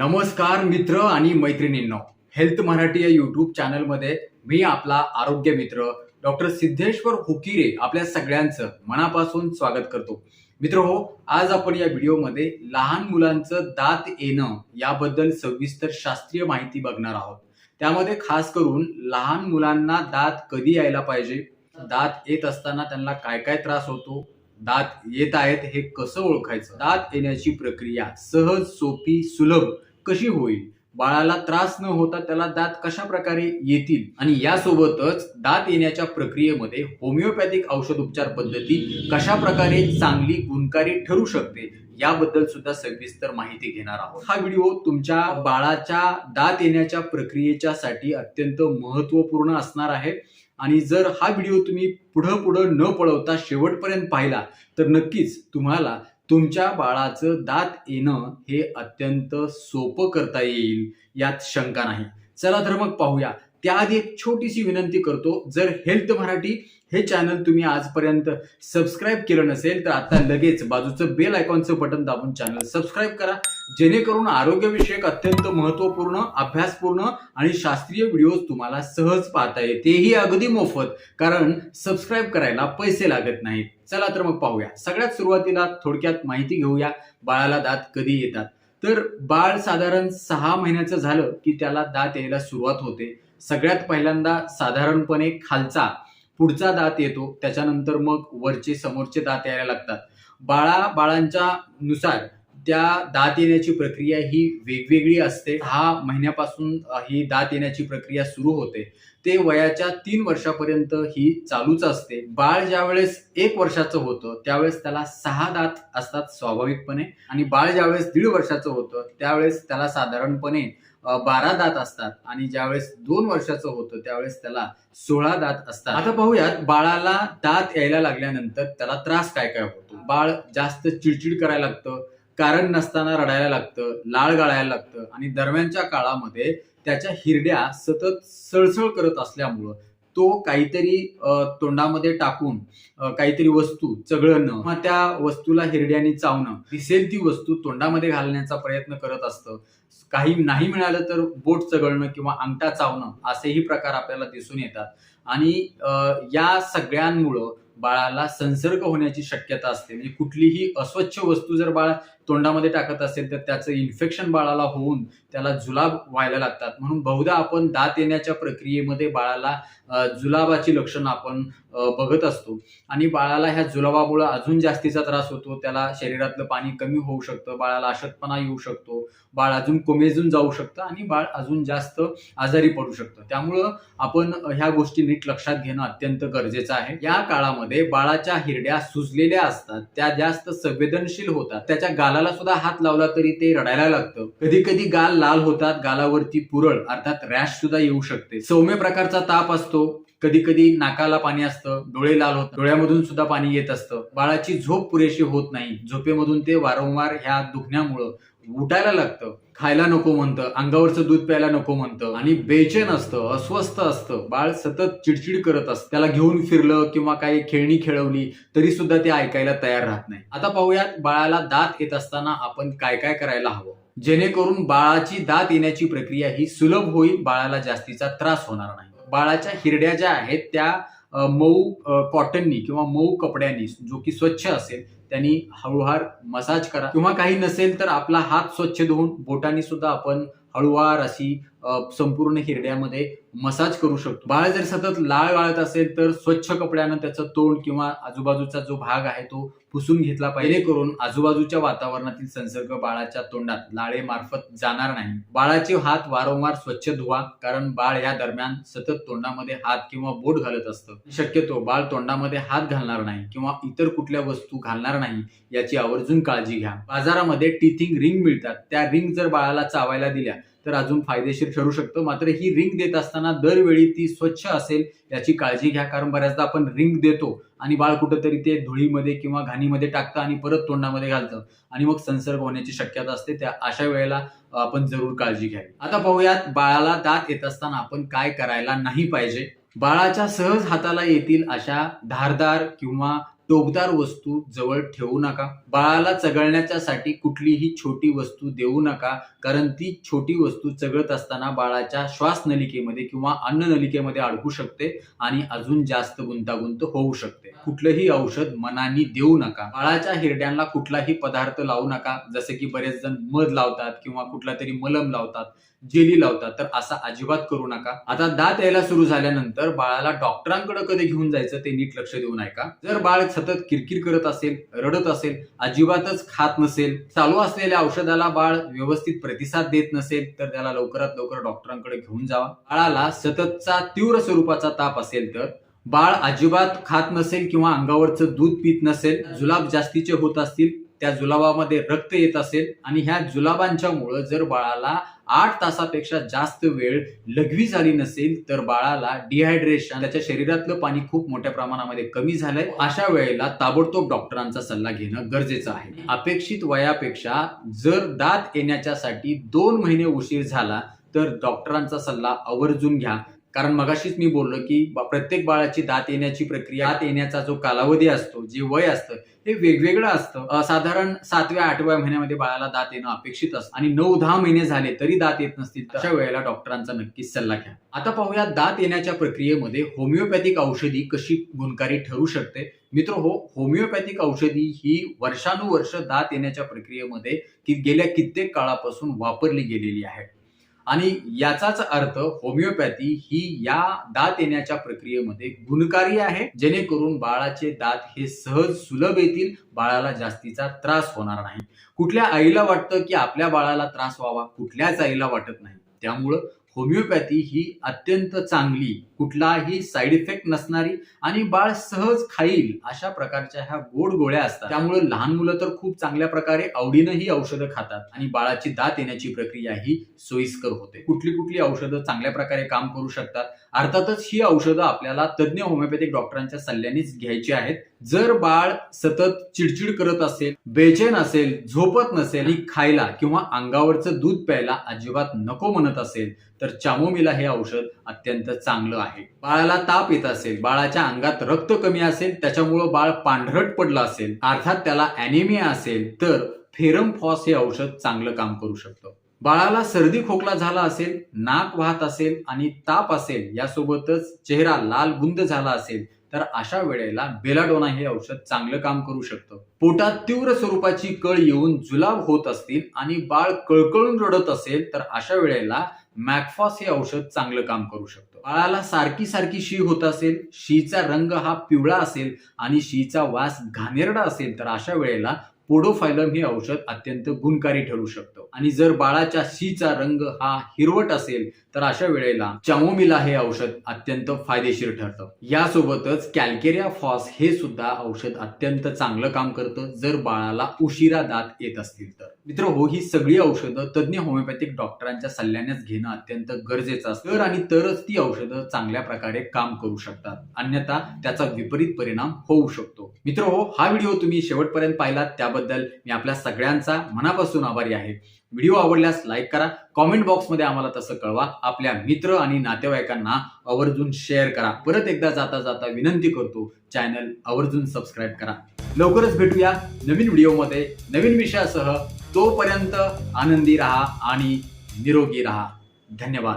नमस्कार मित्र आणि मैत्रिणींनो. हेल्थ मराठी या युट्यूब चॅनलमध्ये मी आपला आरोग्य मित्र डॉक्टर सिद्धेश्वर हुकिरे आपल्या सगळ्यांचं मनापासून स्वागत करतो. मित्र हो आज आपण या व्हिडिओमध्ये लहान मुलांचं दात येणं याबद्दल सविस्तर शास्त्रीय माहिती बघणार आहोत. त्यामध्ये खास करून लहान मुलांना दात कधी यायला पाहिजे दात येत असताना त्यांना काय काय त्रास होतो दात येत आहेत हे कसं ओळखायचं दात येण्याची प्रक्रिया सहज सोपी सुलभ कशी होईल? बाळाला त्रास न होता त्याला दात कशा प्रकारे येतील? आणि यासोबतच दात येण्याच्या प्रक्रियेमध्ये होमिओपॅथिक औषध उपचार पद्धती कशा प्रकारे चांगली गुणकारी ठरू शकते याबद्दल सुद्धा सविस्तर माहिती घेणार आहोत. हा व्हिडिओ तुमच्या बाळाच्या दात येण्याच्या प्रक्रियेच्या साठी अत्यंत महत्त्वपूर्ण असणार आहे. आणि जर हा व्हिडिओ तुम्ही पुढं पुढं न पळवता शेवटपर्यंत पाहिला तर नक्कीच तुम्हाला तुमच्या बाळाचं दात येणं हे अत्यंत सोपं करता येईल यात शंका नाही. चला तर मग पाहूया. त्याआधी एक छोटीशी विनंती करतो जर हेल्थ मराठी हे चॅनल तुम्ही आजपर्यंत सबस्क्राईब केलं नसेल तर आता लगेच बाजूचं बेल आयकॉनचं बटन दाबून चॅनल सबस्क्राईब करा. जेणेकरून आरोग्यविषयक अत्यंत महत्त्वपूर्ण अभ्यासपूर्ण आणि शास्त्रीय व्हिडिओ तुम्हाला सहज पाहता येतेही अगदी मोफत कारण सबस्क्राईब करायला पैसे लागत नाहीत. चला तर मग पाहूया. सगळ्यात सुरुवातीला थोडक्यात माहिती घेऊया. बाळाला दात कधी येतात? तर बाळ साधारण सहा महिन्याचं झालं की त्याला दात यायला सुरुवात होते. सगळ्यात पहिल्यांदा साधारणपणे खालचा पुढचा दात येतो त्याच्यानंतर मग वरचे समोरचे दात यायला लागतात. बाळा बाळांच्या नुसार त्या दात येण्याची प्रक्रिया ही वेगवेगळी असते. हा महिन्यापासून ही दात येण्याची प्रक्रिया सुरू होते. ते वयाच्या तीन वर्षापर्यंत ही चालूच असते. बाळ ज्यावेळेस एक वर्षाचं होतं त्यावेळेस त्याला सहा दात असतात स्वाभाविकपणे. आणि बाळ ज्यावेळेस दीड वर्षाचं होतं त्यावेळेस त्याला साधारणपणे बारा दात असतात आणि ज्यावेळेस दोन वर्षाचं होतं त्यावेळेस त्याला सोळा दात असतात. आता पाहूयात बाळाला दात यायला लागल्यानंतर त्याला त्रास काय काय होतो? बाळ जास्त चिडचिड करायला लागतं कारण नसताना रडायला लागतं लाळ गाळायला लागतं आणि दरम्यानच्या काळामध्ये त्याच्या हिरड्या सतत सळसळ करत असल्यामुळं तो काहीतरी अ, तोंडामध्ये टाकून काहीतरी वस्तू चघळणं किंवा त्या वस्तूला हिरड्याने चावणं दिसेल ती वस्तू तोंडामध्ये घालण्याचा प्रयत्न करत असतं. काही नाही मिळालं तर बोट चघळणं किंवा अंगठा चावणं असेही प्रकार आपल्याला दिसून येतात. आणि या सगळ्यांमुळं बाळाला संसर्ग होण्याची शक्यता असते. म्हणजे कुठलीही अस्वच्छ वस्तू जर बाळ तोंडामध्ये टाकत असेल तर त्याचं इन्फेक्शन बाळाला होऊन त्याला जुलाब व्हायला लागतात. म्हणून बहुधा आपण दात येण्याच्या प्रक्रियेमध्ये बाळाला जुलाबाची लक्षणं आपण बघत असतो. आणि बाळाला ह्या जुलाबामुळे अजून जास्तीचा त्रास होतो. त्याला शरीरातलं पाणी कमी होऊ शकतं बाळाला अशक्तपणा येऊ शकतो बाळ अजून कोमेजून जाऊ शकतं आणि बाळ अजून जास्त आजारी पडू शकतं. त्यामुळं आपण ह्या गोष्टी नीट लक्षात घेणं अत्यंत गरजेचं आहे. या काळामध्ये बाळाच्या हिरड्या सुजलेल्या असतात त्या जास्त संवेदनशील होतात. त्याच्या गालाला सुद्धा हात लावला तरी ते रडायला लागतं. कधी कधी गाल लाल होतात गालावरती पुरळ अर्थात रॅश सुद्धा येऊ शकते. सौम्य प्रकारचा ताप असतो. कधी कधी नाकाला पाणी असतं डोळे लाल होत डोळ्यामधून सुद्धा पाणी येत असतं. बाळाची झोप पुरेशी होत नाही. झोपेमधून ते वारंवार ह्या दुखण्यामुळं उठायला लागतं. खायला नको म्हणतं अंगावरचं दूध प्यायला नको म्हणतं आणि बेचैन असतं अस्वस्थ असतं. बाळ सतत चिडचिड करत असतं. त्याला घेऊन फिरलं किंवा काही खेळणी खेळवली तरी सुद्धा ते ऐकायला तयार राहत नाही. आता पाहूयात बाळाला दात येत असताना आपण काय काय करायला हवं? जेणेकरून बाळाची दात येण्याची प्रक्रिया ही सुलभ होईल बाळाला जास्तीचा त्रास होणार नाही. बाळाच्या हिरड्या ज्या आहेत त्या मऊ कॉटननी किंवा मऊ कपड्यांनी जो की स्वच्छ असेल त्यांनी हळूहार मसाज करा. किंवा काही नसेल तर आपला हात स्वच्छ धुवून बोटांनी सुद्धा आपण हळूवार अशी संपूर्ण हिरड्यामध्ये मसाज करू शकतो. बाळ जर सतत लाळ गाळत असेल तर स्वच्छ कपड्यानं त्याचं तोंड किंवा आजूबाजूचा जो भाग आहे तो पुसून घेतला पाहिजे. करून आजूबाजूच्या वातावरणातील संसर्ग बाळाच्या तोंडात लाळेमार्फत जाणार नाही. बाळाचे हात वारंवार स्वच्छ धुवा कारण बाळ या दरम्यान सतत तोंडामध्ये हात किंवा बोट घालत असतं. शक्यतो बाळ तोंडामध्ये हात घालणार नाही किंवा इतर कुठल्या वस्तू घालणार नाही याची आवर्जून काळजी घ्या. बाजारामध्ये टीथिंग रिंग मिळतात. त्या रिंग जर बाळाला चावायला दिल्या तर अजून फायदेशीर ठरू शकतं. मात्र ही रिंग देत असताना दरवेळी ती स्वच्छ असेल याची काळजी घ्या. कारण बऱ्याचदा आपण रिंग देतो आणि बाळ कुठंतरी ते धुळीमध्ये किंवा घाणीमध्ये टाकतं आणि परत तोंडामध्ये घालतं आणि मग संसर्ग होण्याची शक्यता असते. त्या अशा वेळेला आपण जरूर काळजी घ्यावी. आता पाहूयात बाळाला दात येत असताना आपण काय करायला नाही पाहिजे? बाळाच्या सहज हाताला येतील अशा धारदार किंवा टोकदार वस्तू जवळ ठेवू नका. बाळाला चघळण्याच्यासाठी कुठलीही छोटी वस्तू देऊ नका. कारण ती छोटी वस्तू चघळत असताना बाळाच्या श्वासनलिकेमध्ये किंवा अन्न नलिकेमध्ये अडकू शकते आणि अजून जास्त गुंतागुंत होऊ शकते. कुठलंही औषध मनानी देऊ नका. बाळाच्या हिरड्यांना कुठलाही पदार्थ लावू नका. जसे की बरेच जण मध लावतात किंवा कुठला तरी मलम लावतात. जेली लावतात तर असा अजिबात करू नका. आता दात यायला सुरू झाल्यानंतर बाळाला डॉक्टरांकडे कधी घेऊन जायचं ते नीट लक्ष देऊ ऐका जर बाळ सतत किरकिर करत असेल रडत असेल अजिबातच खात नसेल चालू असलेल्या औषधाला बाळ व्यवस्थित प्रतिसाद देत नसेल तर त्याला लवकरात लवकर डॉक्टरांकडे घेऊन जावा. बाळाला सततचा तीव्र स्वरूपाचा ताप असेल तर बाळ अजिबात खात नसेल किंवा अंगावरचं दूध पित नसेल जुलाब जास्तीचे होत असतील त्या जुलाबामध्ये रक्त येत असेल आणि ह्या जुलाबांच्या मुळे जर बाळाला आठ तासापेक्षा जास्त वेळ लघवी झाली नसेल तर बाळाला डिहायड्रेशन त्याच्या शरीरातलं पाणी खूप मोठ्या प्रमाणामध्ये कमी झालंय. अशा वेळेला ताबडतोब डॉक्टरांचा सल्ला घेणं गरजेचं आहे. अपेक्षित वयापेक्षा जर दात येण्याच्यासाठी दोन महिने उशीर झाला तर डॉक्टरांचा सल्ला आवर्जून घ्या. कारण मगाशीच मी बोललो की प्रत्येक बाळाची दात येण्याची प्रक्रिया दात येण्याचा जो कालावधी असतो जे वय असतं हे वेगवेगळं असतं. साधारण सातव्या आठव्या महिन्यामध्ये बाळाला दात येणं अपेक्षित असतं. आणि नऊ दहा महिने झाले तरी दात येत नसतील. अशा वेळेला डॉक्टरांचा नक्कीच सल्ला घ्या. आता पाहूया दात येण्याच्या प्रक्रियेमध्ये होमिओपॅथिक औषधी कशी गुणकारी ठरू शकते? मित्र हो होमिओपॅथिक औषधी ही वर्षानुवर्ष दात येण्याच्या प्रक्रियेमध्ये की गेल्या कित्येक काळापासून वापरली गेलेली आहे. आणि याचाच अर्थ होमिओपॅथी ही या दात येण्याच्या प्रक्रियेमध्ये गुणकारी आहे. जेणेकरून बाळाचे दात हे सहज सुलभ येतील बाळाला जास्तीचा त्रास होणार नाही. कुठल्या आईला वाटतं की आपल्या बाळाला त्रास व्हावा? कुठल्याच आईला वाटत नाही. त्यामुळं होमिओपॅथी ही अत्यंत चांगली कुठलाही साईड इफेक्ट नसणारी आणि बाळ सहज खाईल अशा प्रकारच्या ह्या गोड गोळ्या असतात. त्यामुळे लहान मुलं तर खूप चांगल्या प्रकारे आवडीनं ही औषधं खातात आणि बाळाची दात येण्याची प्रक्रिया ही सोयीस्कर होते. कुठली कुठली औषधं चांगल्या प्रकारे काम करू शकतात? अर्थातच ही औषधं आपल्याला तज्ज्ञ होमिओपॅथिक डॉक्टरांच्या सल्ल्यानेच घ्यायची आहेत. जर बाळ सतत चिडचिड करत असेल बेचैन असेल झोपत नसेल आणि खायला किंवा अंगावरचं दूध प्यायला अजिबात नको म्हणत असेल तर चामोमिला हे औषध अत्यंत चांगलं आहे. आहे. बाळाला ताप येत असेल बाळाच्या अंगात रक्त कमी असेल त्याच्यामुळं बाळ पांढरट पडलं असेल अर्थात त्याला अॅनिमिया असेल तर फेरम फॉस हे औषध चांगलं काम करू शकतं. बाळाला सर्दी खोकला झाला असेल नाक वाहत असेल आणि ताप असेल यासोबतच चेहरा लाल बुंद झाला असेल तर अशा वेळेला बेलाडोना हे औषध चांगलं काम करू शकतं. पोटात तीव्र स्वरूपाची कळ येऊन जुलाब होत असतील आणि बाळ कळकळून रडत असेल तर अशा वेळेला मॅकफॉस हे औषध चांगलं काम करू शकतं. बाळाला सारखी सारखी शी होत असेल शीचा रंग हा पिवळा असेल आणि शीचा वास घाणेरडा असेल तर अशा वेळेला पोडोफायलम हे औषध अत्यंत गुणकारी ठरू शकतं. आणि जर बाळाच्या शीचा रंग हा हिरवट असेल तर अशा वेळेला चामोमिला हे औषध अत्यंत फायदेशीर ठरतं. यासोबतच कॅल्केरिया फॉस हे सुद्धा औषध अत्यंत चांगलं काम करतं जर बाळाला उशिरा दात येत असतील तर. मित्र हो ही सगळी औषधं तज्ज्ञ होमिओपॅथिक डॉक्टरांच्या सल्ल्यानेच घेणं अत्यंत गरजेचं असतं तर आणि तरच ती औषधं चांगल्या प्रकारे काम करू शकतात. अन्यथा त्याचा विपरीत परिणाम होऊ शकतो. मित्र हो हा व्हिडिओ तुम्ही शेवटपर्यंत पाहिलात त्याबद्दल मी आपल्या सगळ्यांचा मनापासून आभारी आहे. व्हिडिओ आवडल्यास लाईक करा. कॉमेंट बॉक्समध्ये आम्हाला तसं कळवा. आपल्या मित्र आणि नातेवाईकांना आवर्जून शेअर करा. परत एकदा जाता जाता विनंती करतो चॅनल आवर्जून सबस्क्राईब करा. लवकरच भेटूया नवीन व्हिडिओमध्ये. नवीन विषयासह तोपर्यंत आनंदी राहा आणि निरोगी राहा. धन्यवाद.